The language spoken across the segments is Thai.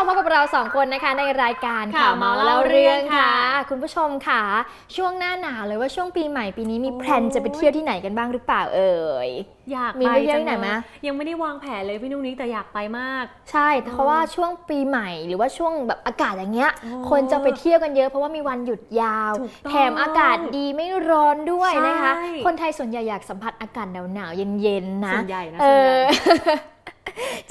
มพบกับเราสองคนนะคะในรายการค่ะข่าวเมาเมาเล่าเล่าเรื่เรื่อองงค่ะค่ะ คุณผู้ชมค่ะ ช่วงหน้าหนาวเลยว่าช่วงปีใหม่ปีนี้มีโอ้ยแพลนจะไปเที่ยวที่ไหนกันบ้างหรือเปล่าเอ่ยอยากมีไปไปเที่ยวจัที่ไหนงไหมเลยยังไม่ได้วางแผนเลยพี่นุ้งนิ้งแต่อยากไปมาก ใช่เพราะว่าช่วงปีใหม่หรือว่าช่วงแบบอากาศอย่างเงี้ยโอ้คนจะไปเที่ยวกันเยอะเพราะว่ามีวันหยุดยาวถูกต้องแถมอากาศดีไม่ร้อนด้วยนะคะใช่คนไทยส่วนใหญ่อยากสัมผัสอากาศหนาวๆเย็นๆนะส่วนใหญ่นะเอส่วนใหญ่อ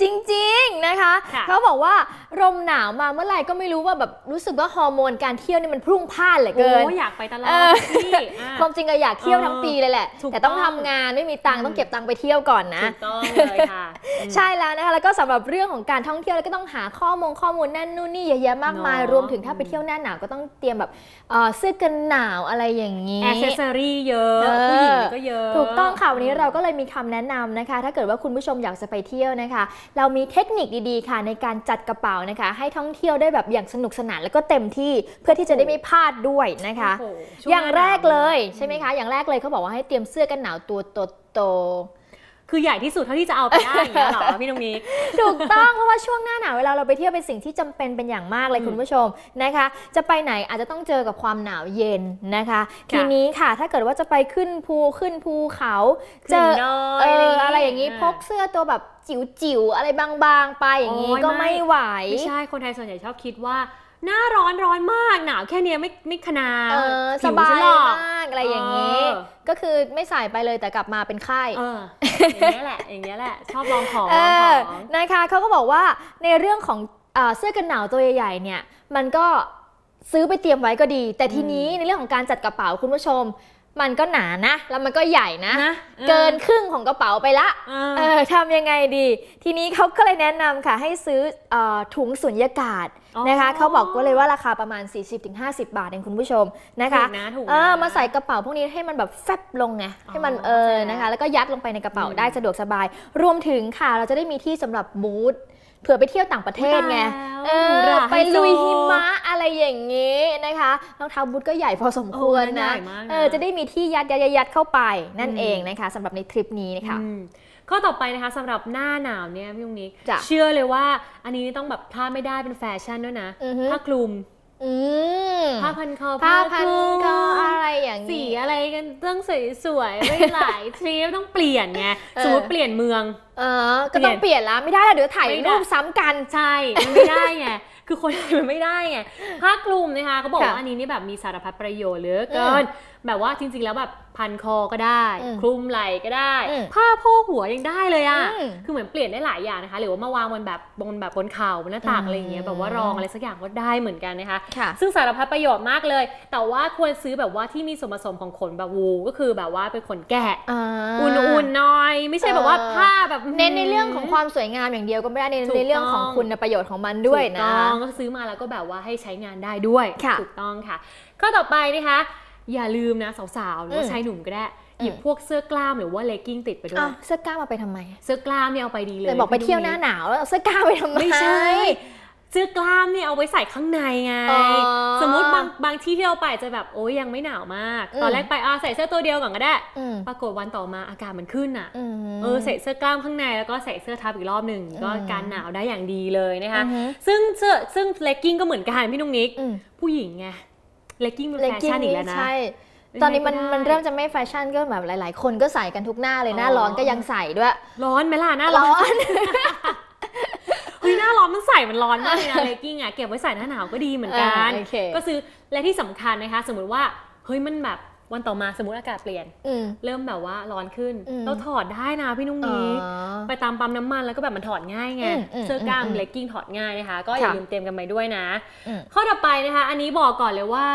จริงๆนะคะ ค่ะเขาบอกว่าลมหนาวมาเมื่อไหร่ก็ไม่รู้ว่าแบบรู้สึกว่าฮอร์โมนการเที่ยวนี่มันพรุ่งพล่านเหลือเกิน โอ้อยากไปตลอดเออ พี่อะ ความจริงก็อยากเที่ยวเออทั้งปีเลยแหละ ถูกแต่ต้องต้ทำองงานไม่มีตังค์อืมต้องเก็บตังค์ไปเที่ยวก่อนนะ ถูกต้องเลยค่ะอืมใช่แล้วนะคะแล้วก็สำหรับเรื่องของการท่องเที่ยวแล้วก็ต้องหาข้อมูลข้อมูลนั่นนู่นนี่เยอะแยะมากมายเนอะรวมถึงถ้าไปเที่ยวหน้าหนาวก็ต้องเตรียมแบบเอ่อเสื้อกันหนาวอะไรอย่างนี้ แอ c เซสซอรี่เยอะ เออ ผู้หญิงก็เยอะ ถูกต้องค่ะวันนี้เราก็เลยมีคำแนะนำนะคะ ถ้าเกิดว่าคุณผู้ชมอยากจะไปเที่ยวนะคะเรามีเทคนิคดีๆค่ะ ในการจัดกระเป๋านะคะ ให้ท่องเที่ยวได้แบบอย่างสนุกสนานแล้วก็เต็มที่เพื่อที่จะได้ไม่พลาดด้วยนะคะโอ้โหช่วอย่างแรกเลยหน้าหนาวใช่ไหมคะ อย่างแรกเลยเขาบอกว่าให้เตรียมเสื้อกันหนาวตัวโตๆคือใหญ่ที่สุดเท่าที่จะเอาไปได้อย่างเงี้ยเหรอพี่นุ้งนิ้งถูกต้องเพราะว่าช่วงหน้าหนาวเวลาเราไปเที่ยวเป็นสิ่งที่จำเป็นเป็นอย่างมากเลยอืมคุณผู้ชมนะคะ จะไปไหนอาจจะต้องเจอกับความหนาวเย็นนะคะค่ะทีนี้ค่ะถ้าเกิดว่าจะไปขึ้นภูขึ้นภูเขา เจขึ้นอดอยเอออะไรอย่างนี้นี้พกเสื้อตัวแบบจิ๋วๆ อะไรบางๆ ไปอย่างนี้โอ้ยก็ไม่ ไม่ไหว ไม่ใช่คนไทยส่วนใหญ่ชอบคิดว่า หน้าร้อนร้อนมากหนาวแค่เนี้ยไม่ไม่ขนาดเออผิวสบายฉันหรอก มากอะไรอย่างนี้ เออ ก็คือไม่ใส่ไปเลยแต่กลับมาเป็นไข้ เอออย่างเงี้ยแหละ อย่างเงี้ยแหละ ชอบลองของเอลองขอ องนะคะเขาก็บอกว่าในเรื่องของเอ่อเสื้อกันหนาวตัวใหญ่ๆเนี่ย มันก็ซื้อไปเตรียมไว้ก็ดี แต่ทีนี้ในเรื่องของการจัดกระเป๋าคุณผู้ชม มันก็หนานะ แล้วมันก็ใหญ่นะนะเกินครึ่งของกระเป๋าไปละเอเอออทำยังไงดี ทีนี้เขาก็เลยแนะนำค่ะ ให้ซื้อเออถุงสุญญากาศอ๋อนะคะเขาบอกก็เลยว่าราคาประมาณ 40-50 บาทเองคุณผู้ชมนะคะถูกนะถูกนะเออมาใส่กระเป๋าพวกนี้ให้มันแบบแฟบลงไงให้มันอ๋อเออเข้าใจนะคะ แล้วก็ยัดลงไปในกระเป๋าอืมได้สะดวกสบาย รวมถึงค่ะเราจะได้มีที่สำหรับบูธเผื่อไปเที่ยวต่างประเทศไงเอหรูอหราไปฮโซลุยหิมะอะไรอย่างนี้นะคะรองเท้าบูทก็ใหญ่พอสมควรโอ้นะใหญ่มากนะเออจะได้มีที่ยัดยัดยัดยัดเข้าไปนั่นอืมเองนะคะสำหรับในทริปนี้นะคะอืม ข้อต่อไปนะคะสำหรับหน้าหนาวเนี่ยพี่ยุงนิกจ้ะเชื่อเลยว่า อันนี้ต้องแบบพลาดไม่ได้เป็นแฟชั่นด้วยนะอือฮึ ผ้าคลุมอืมผ้าพันคอผ้าพันคลุมก็อะไรอย่างสีนี้ อะไรกันต้องสวยๆไม่หลายทริปต้องเปลี่ยนไงเออ สมมติเปลี่ยนเมือง เออก็ต้องเปลี่ยนละไม่ได้แล้วเดี๋ยวถ่ายไม่ได้ รูปซ้ำกัน ใช่มันไม่ได้ไง คือคนมันไม่ได้ไงผ้าคลุมนะคะเขาบอกค่ะว่าอันนี้นี่แบบมีสารพัดประโยชน์เหลือเกิอืนแบบว่าจริง ๆ แล้วแบบพันคอก็ได้อืมคลุมไหล่ก็ได้อืมผ้าโพกหัวยังได้เลยอะอืมคือเหมือนเปลี่ยนได้หลายอย่างนะคะ หรือว่ามาวางบนแบบบนแบบบนเข่าบนหน้าตักอืมอะไรอย่างเงี้ยแบบว่ารองอะไรสักอย่างก็ได้เหมือนกันนะคะค่ะซึ่งสารพัดประโยชน์มากเลย แต่ว่าควรซื้อแบบว่าที่มีส่วนผสมของขนแบบวูก็คือแบบว่าเป็นขนแกะอ่าอุ่นๆหน่อย ไม่ใช่แบบว่าเออผ้าแบบเน้นในเรื่องของความสวยงามอย่างเดียวก็ไม่ได้เน้นถูกในเรื่องของต้องคุณประโยชน์ของมันด้วยถูกนะต้องก็ซื้อมาแล้วก็แบบว่าให้ใช้งานได้ด้วยค่ะถูกต้องค่ะข้อต่อไปนะคะ อย่าลืมนะสาวๆหรือว่าอืมชายหนุ่มก็ได้หยิบอืมพวกเสื้อกล้ามหรือว่าเลกกิ้งติดไปด้วอ้ายวเสื้อกล้ามมาไปทำไม เสื้อกล้ามเนี่ยเอาไปดีเลยแต่บอกไปเที่ยวหน้าหนาวแล้วเอาเสื้อกล้ามไปทำไมไม่ใช่ เสื้อกล้ามเนี่ยเอาไว้ใส่ข้างในไงอ๋อสมมติบางบางที่ที่เราไปจะแบบโอ้ยยังไม่หนาวมากอืมตอนแรกไปอะใส่เสื้อตัวเดียวก่อนก็ได้อืมปรากฏวันต่อมาอากาศมันขึ้นอะอืมเออใส่เสื้อกล้ามข้างในแล้วก็ใส่เสื้อทับอีกรอบหนึ่งก็อืมการหนาวได้อย่างดีเลยนะคะอือฮึซึ่งเสื้อซึ่งเลกกิ้งก็เหมือนกันพี่นุ้งนิกอืมผู้หญิงไงเลกกิ้งเป็นเลแฟกกิ้งชั่นอีกแล้วนะใช่ยังไงตอนนี้มันก็ได้มันเริ่มจะไม่แฟชั่นก็แบบหลาย ๆ คนก็ใส่กันทุกหน้าเลยหน้าอ๋อร้อนก็ยังใส่ด้วย ร้อนไหมล่ะหน้าร้ร้ออน น เฮ้ยหน้าร้อน มันใส่มันร้อนมากเลยนะเลกกิ้งอะเก็บไว้ใส่หน้าหนาวก็ดีเหมือนกันอ่าโอเคก็ซื้อและที่สำคัญนะคะ สมมติว่าเฮ้ยมันแบบวันต่อมาสมมติอากาศเปลี่ยนอืมเริ่มแบบว่าร้อนขึ้นอืมเราถอดได้นะพี่นุ้งอ๋นิกอไปตามปั๊มน้ำมันแล้วก็แบบมันถอดง่ายไงอืมอืมเสื้อกล้ามอืมเลกกิ้งถอดง่ายนะคะ ก็อย่าค่ะลืมเตรียมกันไปด้วยนะอืมข้อต่อไปนะคะ อันนี้บอกก่อนเลยว่า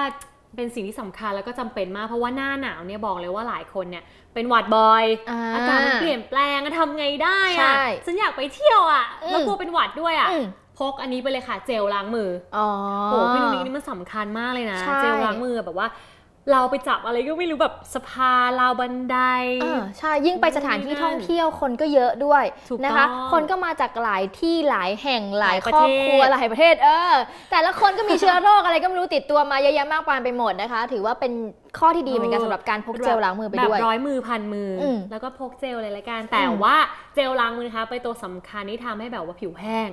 เป็นสิ่งที่สำคัญแล้วก็จำเป็นมากเพราะว่าหน้าหนาวเนี่ยบอกเลยว่าหลายคนเนี่ยเป็นหวัดบ่อยอ่าอากาศมันเปลี่ยนแปลงอะทำไงได้ใช่อะฉันอยากไปเที่ยวอะอืมแล้วกลัวเป็นหวัดด้วยอะอืมพกอันนี้ไปเลยค่ะเจลล้างมืออ๋อโอ้พี่นุ้งนี่มันสำคัญมากเลยนะใช่เจลล้างมือแบบว่า เราไปจับอะไรก็ไม่รู้แบบสะพานราวบันไดอ่าใช่ยิ่งไปสถานที่นั่นท่องเที่ยวคนก็เยอะด้วยถูกนะคะต้องคนก็มาจากหลายที่หลายแห่งหลายหลายคประรอบเทศครัวหลายประเทศ เออ แต่ละคนก็มีเชื้อโรคอะไรก็ไม่รู้ติดตัวมาเยอะแยะมากมายไปหมดนะคะ ถือว่าเป็นข้อที่ดีเหมือนกันสำหรับการพกเจลล้างมือไปด้วยแบบร้อยมือพันมืออมแล้วก็พกเจลเลยละกันแต่อืมว่าเจลล้างมือนะคะไปนตัวสำคัญที่ทำให้แบบว่าผิวแห้ง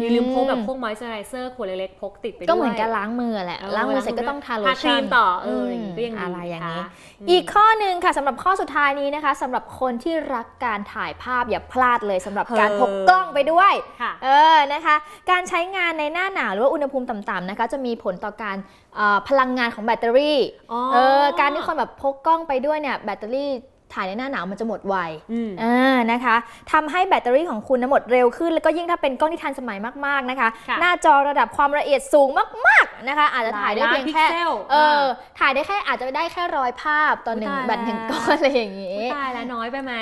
อย่าลืมพกแบบพวกมอยส์เจอไรเซอร์ขวดเล็กๆพกติดไปด้วย ก็เหมือนการล้างมือแหละเออล้างมือเสร็จก็ต้องทาโลทาครีชั่นมต่อเอออย่างงี้ก็ยังดีอะไรอย่างนี้นะคะมอีกข้อหนึ่งค่ะสำหรับข้อสุดท้ายนี้นะคะสำหรับคนที่รักการถ่ายภาพอย่าพลาดเลยสำหรับการเออพกกล้องไปด้วยค่ะเออนะคะ การใช้งานในหน้าหนาวหรือว่าอุณหภูมิต่ำๆนะคะ จะมีผลต่อการเอ่อพลังงานของแบตเตอรี่อ๋อเออการที่คนแบบพกกล้องไปด้วยเนี่ยแบตเตอรี่ ถ่ายในหน้าหนาวมันจะหมดไวอืมเออนะคะทำให้แบตเตอรี่ของคุณนะหมดเร็วขึ้น แล้วก็ยิ่งถ้าเป็นกล้องที่ทันสมัยมากๆนะคะค่ะหน้าจอระดับความละเอียดสูงมากๆนะคะ อาจจะถ่ายได้เพียงแค่หลายล้านพิกเซลเอออ่าถ่ายได้แค่อาจจะได้แค่ร้อยภาพต่อหนึ่งอุ๊ยตายแบตหนึ่งแล้วก้อนอะไรอย่างนี้ ตายแล้วน้อยไปไหม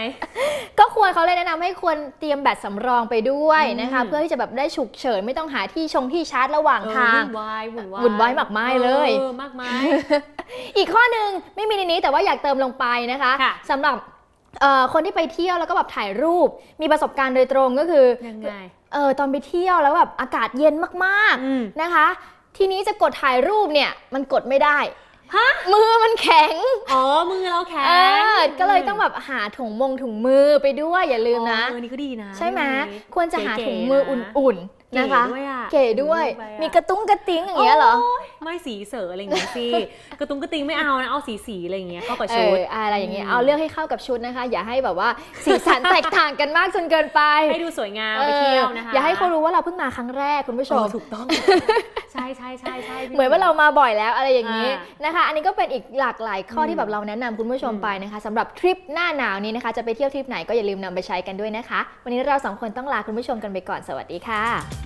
ก็ควรเขาเลยแนะนำให้ควรเตรียมแบตสำรองไปด้วยนะคะอืมเพื่อที่จะแบบได้ฉุกเฉินไม่ต้องหาที่ชงที่ชาร์จระหว่างเออทางวุ่นวายวุ่นวายวุ่นวายมากมายเลยออมากมายอีกข้อหนึ่งไม่มีในนี้แต่ว่าอยากเติมลงไปนะคะค่ะสำหรับเอ่อคนที่ไปเที่ยวแล้วก็แบบถ่ายรูปมีประสบการณ์โดยตรงก็คือยังไงเออตอนไปเที่ยวแล้วแบบอากาศเย็นมากอืมๆนะคะ ทีนี้จะกดถ่ายรูปเนี่ยมันกดไม่ได้ ฮะมือมันแข็ง อ๋อ มือเราแข็เองอก็เลยต้องแบบหาถุงมงถุงมือไปด้วยอย่าลืมนะเออนี่ก็ดีนะ ใช่ไหมเรื่องนี้ควรจะหาเก๋ๆถุงมือนะอุ่นๆนะคะเก๋ด้วยอะเก๋ด้วยไปอะ มีกระตุ้งกระติ้งอย่างเงี้ยเหรอโไม่สีเสืออะไรอย่างเงี้ยสิ กระตุ้งกระติงไม่เอานะเอาสีสีๆอะไรอย่างเงี้ยเข้ากับเอชุด ออะไรอย่างเงี้ยอืมเอาเลือกให้เข้ากับชุดนะคะ อย่าให้แบบว่าสีสัน แตกต่างกันมากจนเกินไปให้ดูสวยงามไปเที่ยวนะคะอย่าให้เขารู้ว่าเราเพิ่งมาครั้งแรกคุณผู้ชเอมอถูกต้อง ใช่ใช่ใช่ใช่พี่เหมือนว่าเรามาบ่อยแล้วอะไรอย่างนี้อ่านะคะ อันนี้ก็เป็นอีกหลากหลายข้ออมที่แบบเราแนะนำคุณผู้ชมอืม ไปนะคะสำหรับทริปหน้าหนาวนี้นะคะ จะไปเที่ยวทริปไหนก็อย่าลืมนำไปใช้กันด้วยนะคะ วันนี้เราสองคนต้องลาคุณผู้ชมกันไปก่อนสวัสดีค่ะ